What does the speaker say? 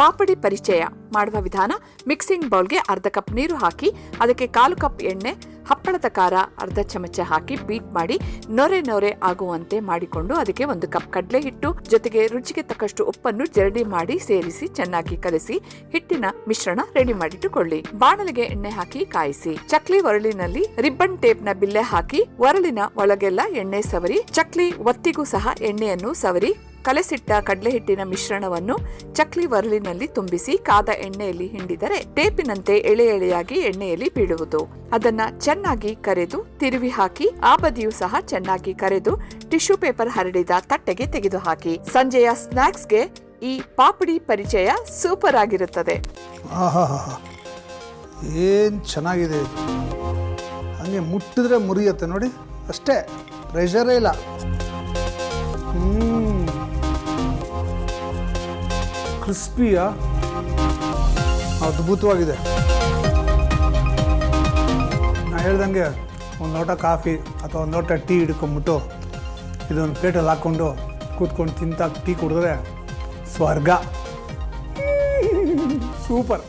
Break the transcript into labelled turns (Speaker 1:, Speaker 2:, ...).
Speaker 1: ಪಾಪಡಿ ಪರಿಚಯ ಮಾಡುವ ವಿಧಾನ ಮಿಕ್ಸಿಂಗ್ ಬೌಲ್ಗೆ ಅರ್ಧ ಕಪ್ ನೀರು ಹಾಕಿ, ಅದಕ್ಕೆ ಕಾಲು ಕಪ್ ಎಣ್ಣೆ, ಹಪ್ಪಳದ ಖಾರ, ಅರ್ಧ ಚಮಚ ಹಾಕಿ ಬೀಟ್ ಮಾಡಿ, ನೊರೆ ನೊರೆ ಆಗುವಂತೆ ಮಾಡಿಕೊಂಡು ಅದಕ್ಕೆ ಒಂದು ಕಪ್ ಕಡಲೆ ಹಿಟ್ಟು ಜೊತೆಗೆ ರುಚಿಗೆ ತಕ್ಕಷ್ಟು ಉಪ್ಪನ್ನು ಜರಡಿ ಮಾಡಿ ಸೇರಿಸಿ ಚೆನ್ನಾಗಿ ಕಲಸಿ, ಹಿಟ್ಟಿನ ಮಿಶ್ರಣ ರೆಡಿ ಮಾಡಿಟ್ಟುಕೊಳ್ಳಿ. ಬಾಣಲಿಗೆ ಎಣ್ಣೆ ಹಾಕಿ ಕಾಯಿಸಿ. ಚಕ್ಲಿ ಒರಳಿನಲ್ಲಿ ರಿಬ್ಬನ್ ಟೇಪ್ನ ಬಿಲ್ಲೆ ಹಾಕಿ, ಒರಳಿನ ಒಳಗೆಲ್ಲ ಎಣ್ಣೆ ಸವರಿ, ಚಕ್ಲಿ ಒತ್ತಿಗೂ ಸಹ ಎಣ್ಣೆಯನ್ನು ಸವರಿ ಕಲೆಸಿಟ್ಟ ಕಡಲೆ ಹಿಟ್ಟಿನ ಮಿಶ್ರಣವನ್ನು ಚಕ್ಲಿ ವರ್ಲಿನಲ್ಲಿ ತುಂಬಿಸಿ ಕಾದ ಎಣ್ಣೆಯಲ್ಲಿ ಹಿಂಡಿದರೆ ಟೇಪಿನಂತೆ ಎಳೆ ಎಳೆಯಾಗಿ ಎಣ್ಣೆಯಲ್ಲಿ ಬೀಳುವುದು. ಅದನ್ನ ಚೆನ್ನಾಗಿ ಕರೆದು ತಿರುವಿ ಹಾಕಿ ಆ ಬದಿಯೂ ಸಹ ಚೆನ್ನಾಗಿ ಕರೆದು ಟಿಶ್ಯೂ ಪೇಪರ್ ಹರಡಿದ ತಟ್ಟೆಗೆ ತೆಗೆದುಹಾಕಿ. ಸಂಜೆಯ ಸ್ನಾಕ್ಸ್ಗೆ ಈ ಪಾಪಡಿ ಪರಿಚಯ ಸೂಪರ್ ಆಗಿರುತ್ತದೆ.
Speaker 2: ಏನು ಚೆನ್ನಾಗಿದೆ. ಹಂಗೆ ಮುಟ್ಟಿದ್ರೆ ಮುರಿಯುತ್ತೆ ನೋಡಿ. ಅಷ್ಟೇ ಪ್ರೆಷರೇ ಇಲ್ಲ. ಕ್ರಿಸ್ಪಿಯ ಅದ್ಭುತವಾಗಿದೆ. ನಾನು ಹೇಳ್ದಂಗೆ ಒಂದು ಲೋಟ ಕಾಫಿ ಅಥವಾ ಒಂದು ಲೋಟ ಟೀ ಹಿಡ್ಕೊಂಬಿಟ್ಟು ಇದೊಂದು ಪ್ಲೇಟಲ್ಲಿ ಹಾಕ್ಕೊಂಡು ಕೂತ್ಕೊಂಡು ತಿಂತ ಟೀ ಕುಡಿದ್ರೆ ಸ್ವರ್ಗ. ಸೂಪರ್.